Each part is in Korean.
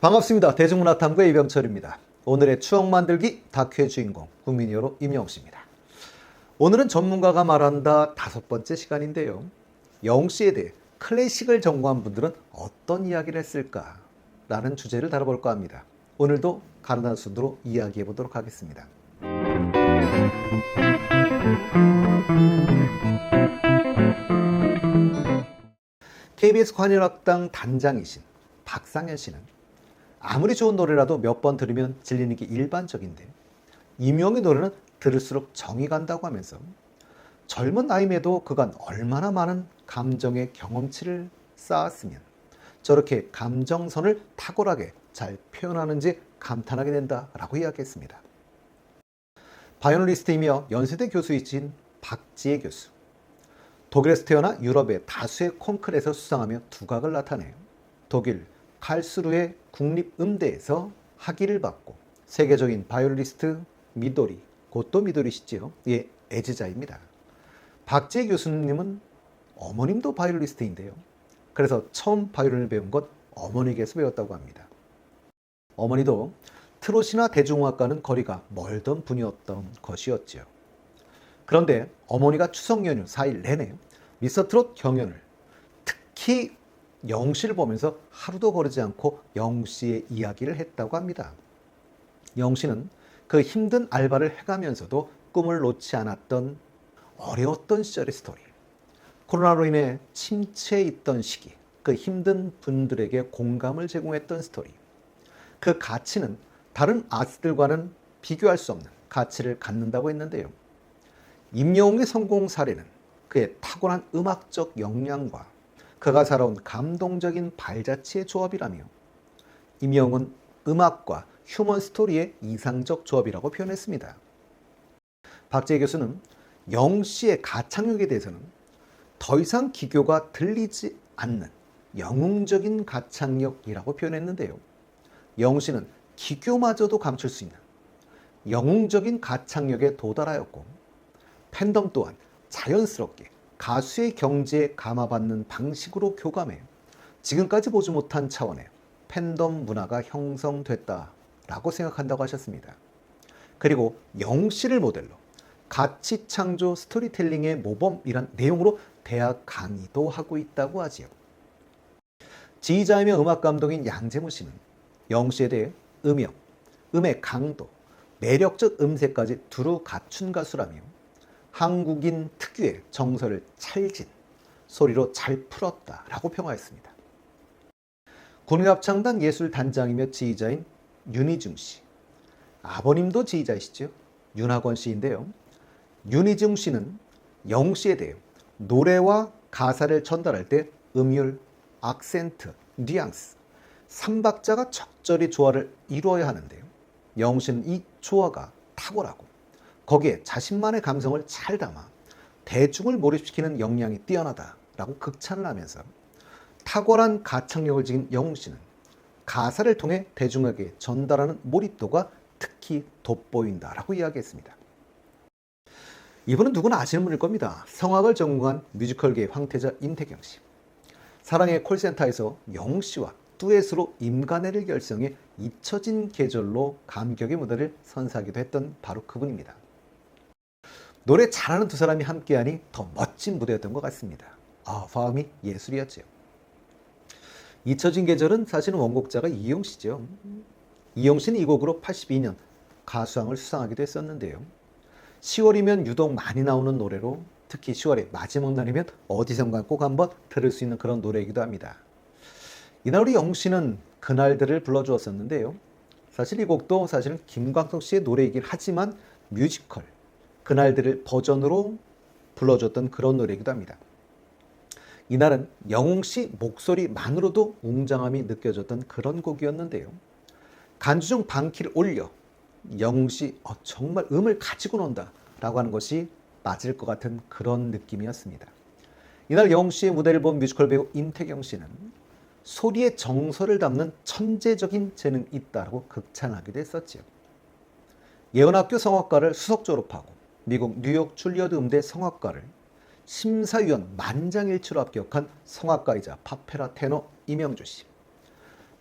반갑습니다. 대중문화탐구의 이병철입니다. 오늘의 추억 만들기 다큐의 주인공 국민이어로 임영웅 씨입니다. 오늘은 전문가가 말한다 다섯 번째 시간인데요. 영웅 씨에 대해 클래식을 전공한 분들은 어떤 이야기를 했을까? 라는 주제를 다뤄볼까 합니다. 오늘도 가르난 순으로 이야기해 보도록 하겠습니다. KBS 관현악당 단장이신 박상현 씨는 아무리 좋은 노래라도 몇 번 들으면 질리는 게 일반적인데 임영의 노래는 들을수록 정이 간다고 하면서 젊은 나이에도 그간 얼마나 많은 감정의 경험치를 쌓았으면 저렇게 감정선을 탁월하게 잘 표현하는지 감탄하게 된다라고 이야기했습니다. 바이올리스트이며 연세대 교수이신 박지혜 교수. 독일에서 태어나 유럽의 다수의 콩클에서 수상하며 두각을 나타내요. 독일 칼스루의 국립음대에서 학위를 받고 세계적인 바이올리스트 미도리, 곧도 미도리시지요. 예, 애지자입니다. 박지혜 교수님은 어머님도 바이올리스트인데요. 그래서 처음 바이올린을 배운 건 어머니께서 배웠다고 합니다. 어머니도 트롯이나 대중음악과는 거리가 멀던 분이었던 것이었지요. 그런데 어머니가 추석 연휴 4일 내내 미스터 트롯 경연을 특히 영씨를 보면서 하루도 거르지 않고 영씨의 이야기를 했다고 합니다. 영씨는 그 힘든 알바를 해가면서도 꿈을 놓지 않았던 어려웠던 시절의 스토리. 코로나로 인해 침체에 있던 시기, 그 힘든 분들에게 공감을 제공했던 스토리. 그 가치는 다른 아스들과는 비교할 수 없는 가치를 갖는다고 했는데요. 임영웅의 성공 사례는 그의 탁월한 음악적 역량과 그가 살아온 감동적인 발자취의 조합이라며 임영웅은 음악과 휴먼 스토리의 이상적 조합이라고 표현했습니다. 박재희 교수는 영 씨의 가창력에 대해서는 더 이상 기교가 들리지 않는 영웅적인 가창력이라고 표현했는데요. 영 씨는 기교마저도 감출 수 있는 영웅적인 가창력에 도달하였고 팬덤 또한 자연스럽게 가수의 경지에 감화받는 방식으로 교감해 지금까지 보지 못한 차원의 팬덤 문화가 형성됐다라고 생각한다고 하셨습니다. 그리고 영씨를 모델로 가치 창조 스토리텔링의 모범이란 내용으로 대학 강의도 하고 있다고 하지요. 지휘자이며 음악 감독인 양재무 씨는 영씨에 대해 음역, 음의 강도, 매력적 음색까지 두루 갖춘 가수라며 한국인 특유의 정서를 찰진 소리로 잘 풀었다라고 평가했습니다. 국민합창단 예술단장이며 지휘자인 윤희중 씨. 아버님도 지휘자이시죠. 윤학원 씨인데요. 윤희중 씨는 영 씨에 대해 노래와 가사를 전달할 때 음율, 악센트, 뉘앙스, 삼박자가 적절히 조화를 이루어야 하는데요. 영 씨는 이 조화가 탁월하고 거기에 자신만의 감성을 잘 담아 대중을 몰입시키는 역량이 뛰어나다라고 극찬을 하면서 탁월한 가창력을 지닌 영웅 씨는 가사를 통해 대중에게 전달하는 몰입도가 특히 돋보인다라고 이야기했습니다. 이분은 누구나 아시는 분일 겁니다. 성악을 전공한 뮤지컬계의 황태자 임태경 씨. 사랑의 콜센터에서 영웅 씨와 듀엣으로 임간회를 결성해 잊혀진 계절로 감격의 무대를 선사하기도 했던 바로 그분입니다. 노래 잘하는 두 사람이 함께하니 더 멋진 무대였던 것 같습니다. 아, 화음이 예술이었죠. 잊혀진 계절은 사실은 원곡자가 이용 씨죠. 이용 씨는 이 곡으로 82년 가수왕을 수상하기도 했었는데요. 10월이면 유독 많이 나오는 노래로 특히 10월의 마지막 날이면 어디선가 꼭 한번 들을 수 있는 그런 노래이기도 합니다. 이날 우리 영 씨는 그날들을 불러주었었는데요. 사실 이 곡도 사실은 김광석 씨의 노래이긴 하지만 뮤지컬 그날들을 버전으로 불러줬던 그런 노래이기도 합니다. 이날은 영웅 씨 목소리만으로도 웅장함이 느껴졌던 그런 곡이었는데요. 간주 중 방키를 올려 영웅 씨 어, 정말 음을 가지고 논다 라고 하는 것이 맞을 것 같은 그런 느낌이었습니다. 이날 영웅 씨의 무대를 본 뮤지컬 배우 임태경 씨는 소리의 정서를 담는 천재적인 재능이 있다고 극찬하기도 했었지요. 예언학교 성악과를 수석 졸업하고 미국 뉴욕 줄리어드 음대 성악과를 심사위원 만장일치로 합격한 성악가이자 파페라 테너 이명주 씨.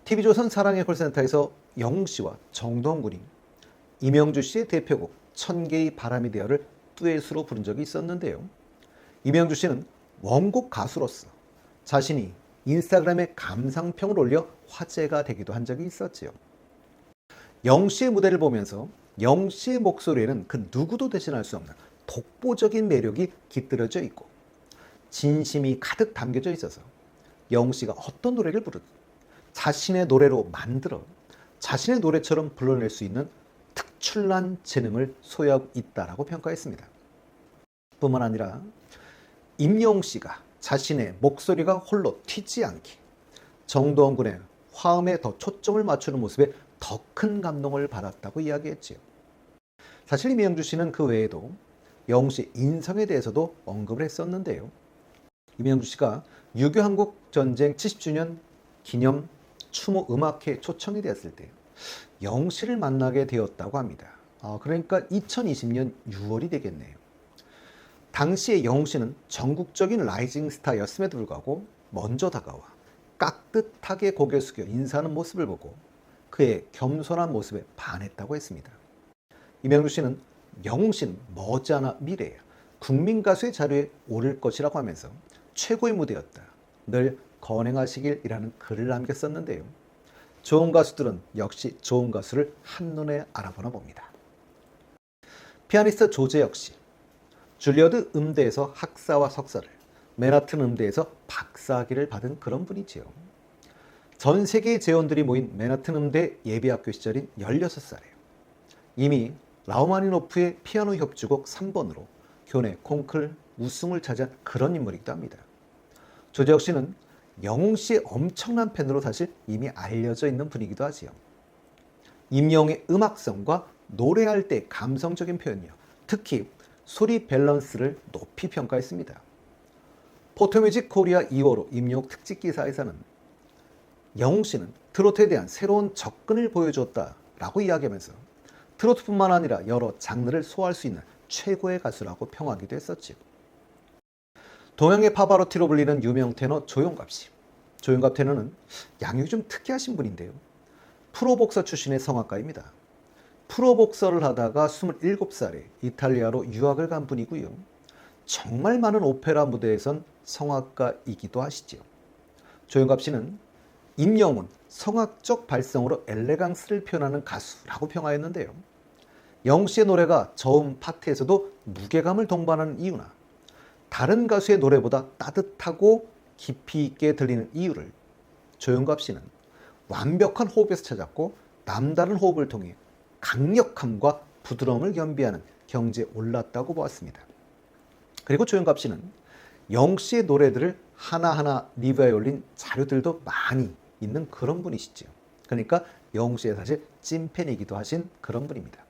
TV조선 사랑의 콜센터에서 영씨와 정동군이 이명주 씨의 대표곡 천개의 바람이 되어를 듀엣으로 부른 적이 있었는데요. 이명주 씨는 원곡 가수로서 자신이 인스타그램에 감상평을 올려 화제가 되기도 한 적이 있었지요. 영 씨의 무대를 보면서 영씨의 목소리에는 그 누구도 대신할 수 없는 독보적인 매력이 깃들여져 있고 진심이 가득 담겨져 있어서 영씨가 어떤 노래를 부르든 자신의 노래로 만들어 자신의 노래처럼 불러낼 수 있는 특출난 재능을 소유하고 있다라고 평가했습니다. 뿐만 아니라 임영웅 씨가 자신의 목소리가 홀로 튀지 않게 정도원 군의 화음에 더 초점을 맞추는 모습에 더 큰 감동을 받았다고 이야기했지요. 사실 임영주 씨는 그 외에도 영웅 씨 인성에 대해서도 언급을 했었는데요. 임영주 씨가 6.25 한국 전쟁 70주년 기념 추모 음악회 초청이 되었을 때 영웅 씨를 만나게 되었다고 합니다. 아, 그러니까 2020년 6월이 되겠네요. 당시에 영웅 씨는 전국적인 라이징 스타였음에도 불구하고 먼저 다가와 깍듯하게 고개 숙여 인사하는 모습을 보고 그의 겸손한 모습에 반했다고 했습니다. 이명주 씨는 영웅 머지않아 미래에 국민 가수의 자리에 오를 것이라고 하면서 최고의 무대였다. 늘 건행하시길이라는 글을 남겼었는데요. 좋은 가수들은 역시 좋은 가수를 한눈에 알아보나 봅니다. 피아니스트 조재혁 씨, 줄리어드 음대에서 학사와 석사를, 맨하튼 음대에서 박사학위를 받은 그런 분이지요. 전 세계의 재원들이 모인 맨하튼 음대 예비학교 시절인 16살이에요. 이미 라우마니노프의 피아노 협주곡 3번으로 교내 콩클 우승을 차지한 그런 인물이기도 합니다. 조재혁 씨는 영웅 씨의 엄청난 팬으로 사실 이미 알려져 있는 분이기도 하지요. 임영웅의 음악성과 노래할 때 감성적인 표현이요. 특히 소리 밸런스를 높이 평가했습니다. 포토뮤직 코리아 2호로 임영웅 특집 기사에서는 영웅 씨는 트로트에 대한 새로운 접근을 보여줬다라고 이야기하면서 트로트뿐만 아니라 여러 장르를 소화할 수 있는 최고의 가수라고 평하기도 했었지요. 동양의 파바로티로 불리는 유명 테너 조용갑 씨. 조용갑 테너는 양육이 좀 특이하신 분인데요. 프로복서 출신의 성악가입니다. 프로복서를 하다가 27살에 이탈리아로 유학을 간 분이고요. 정말 많은 오페라 무대에선 성악가이기도 하시죠. 조용갑 씨는 임영웅은 성악적 발성으로 엘레강스를 표현하는 가수라고 평하였는데요. 영 씨의 노래가 저음 파트에서도 무게감을 동반하는 이유나 다른 가수의 노래보다 따뜻하고 깊이 있게 들리는 이유를 조용갑 씨는 완벽한 호흡에서 찾았고 남다른 호흡을 통해 강력함과 부드러움을 겸비하는 경지에 올랐다고 보았습니다. 그리고 조용갑 씨는 영 씨의 노래들을 하나하나 리뷰에 올린 자료들도 많이 있는 그런 분이시죠. 그러니까 영웅 씨의 사실 찐팬이기도 하신 그런 분입니다.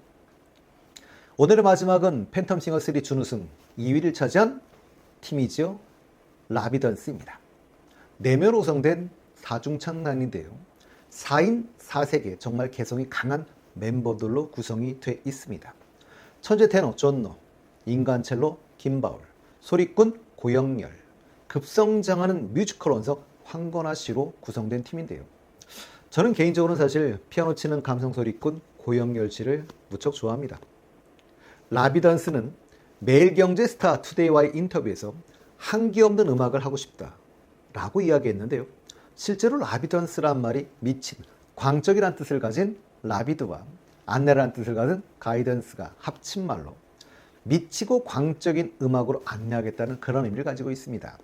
오늘의 마지막은 팬텀싱어 3 준우승 2위를 차지한 팀이지요. 라비던스입니다. 내면 오성된 사중창단인데요. 4인 4색의 정말 개성이 강한 멤버들로 구성이 돼 있습니다. 천재 테너 존노, 인간 첼로 김바울, 소리꾼 고영열, 급성장하는 뮤지컬 원석 황건아 씨로 구성된 팀인데요. 저는 개인적으로는 사실 피아노 치는 감성 소리꾼 고영열 씨를 무척 좋아합니다. 라비던스는 매일경제 스타 투데이와의 인터뷰에서 한기 없는 음악을 하고 싶다 라고 이야기했는데요. 실제로 라비던스란 말이 미친, 광적이란 뜻을 가진 라비드와 안내란 뜻을 가진 가이던스가 합친 말로 미치고 광적인 음악으로 안내하겠다는 그런 의미를 가지고 있습니다.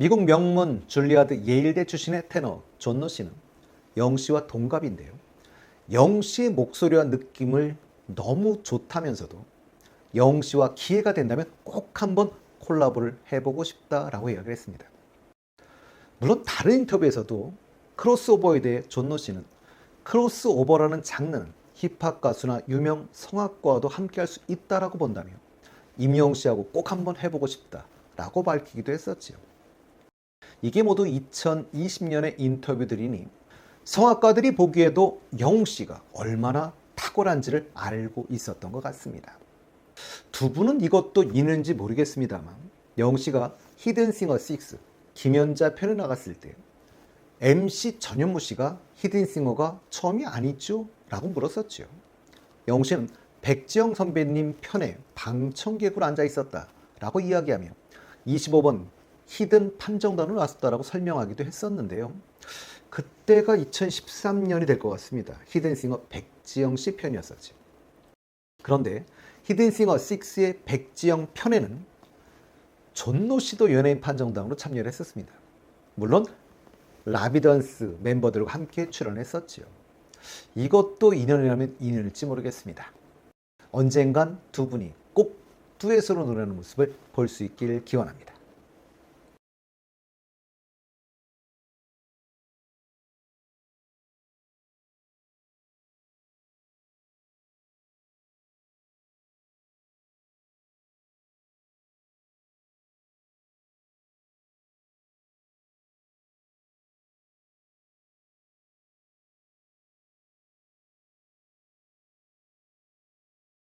미국 명문 줄리아드 예일대 출신의 테너 존 노 씨는 영 씨와 동갑인데요. 영 씨의 목소리와 느낌을 너무 좋다면서도 영 씨와 기회가 된다면 꼭 한번 콜라보를 해보고 싶다라고 이야기를 했습니다. 물론 다른 인터뷰에서도 크로스오버에 대해 존노 씨는 크로스오버라는 장르는 힙합 가수나 유명 성악과도 함께 할 수 있다라고 본다며 임영웅 씨하고 꼭 한번 해보고 싶다라고 밝히기도 했었지요. 이게 모두 2020년의 인터뷰들이니 성악가들이 보기에도 영웅 씨가 얼마나 탁월한지를 알고 있었던 것 같습니다. 두 분은 이것도 있는지 모르겠습니다만 영웅 씨가 히든싱어 6 김연자 편에 나갔을 때 MC 전현무 씨가 히든싱어가 처음이 아니죠? 라고 물었었죠. 영웅 씨는 백지영 선배님 편에 방청객으로 앉아 있었다 라고 이야기하며 25번 히든 판정단으로 왔었다라고 설명하기도 했었는데요. 그때가 2013년이 될 것 같습니다. 히든싱어 백지영 씨 편이었었죠. 그런데 히든싱어 6의 백지영 편에는 존노 씨도 연예인 판정단으로 참여를 했었습니다. 물론 라비던스 멤버들과 함께 출연했었지요. 이것도 인연이라면 인연일지 모르겠습니다. 언젠간 두 분이 꼭 듀엣으로 노래하는 모습을 볼 수 있길 기원합니다.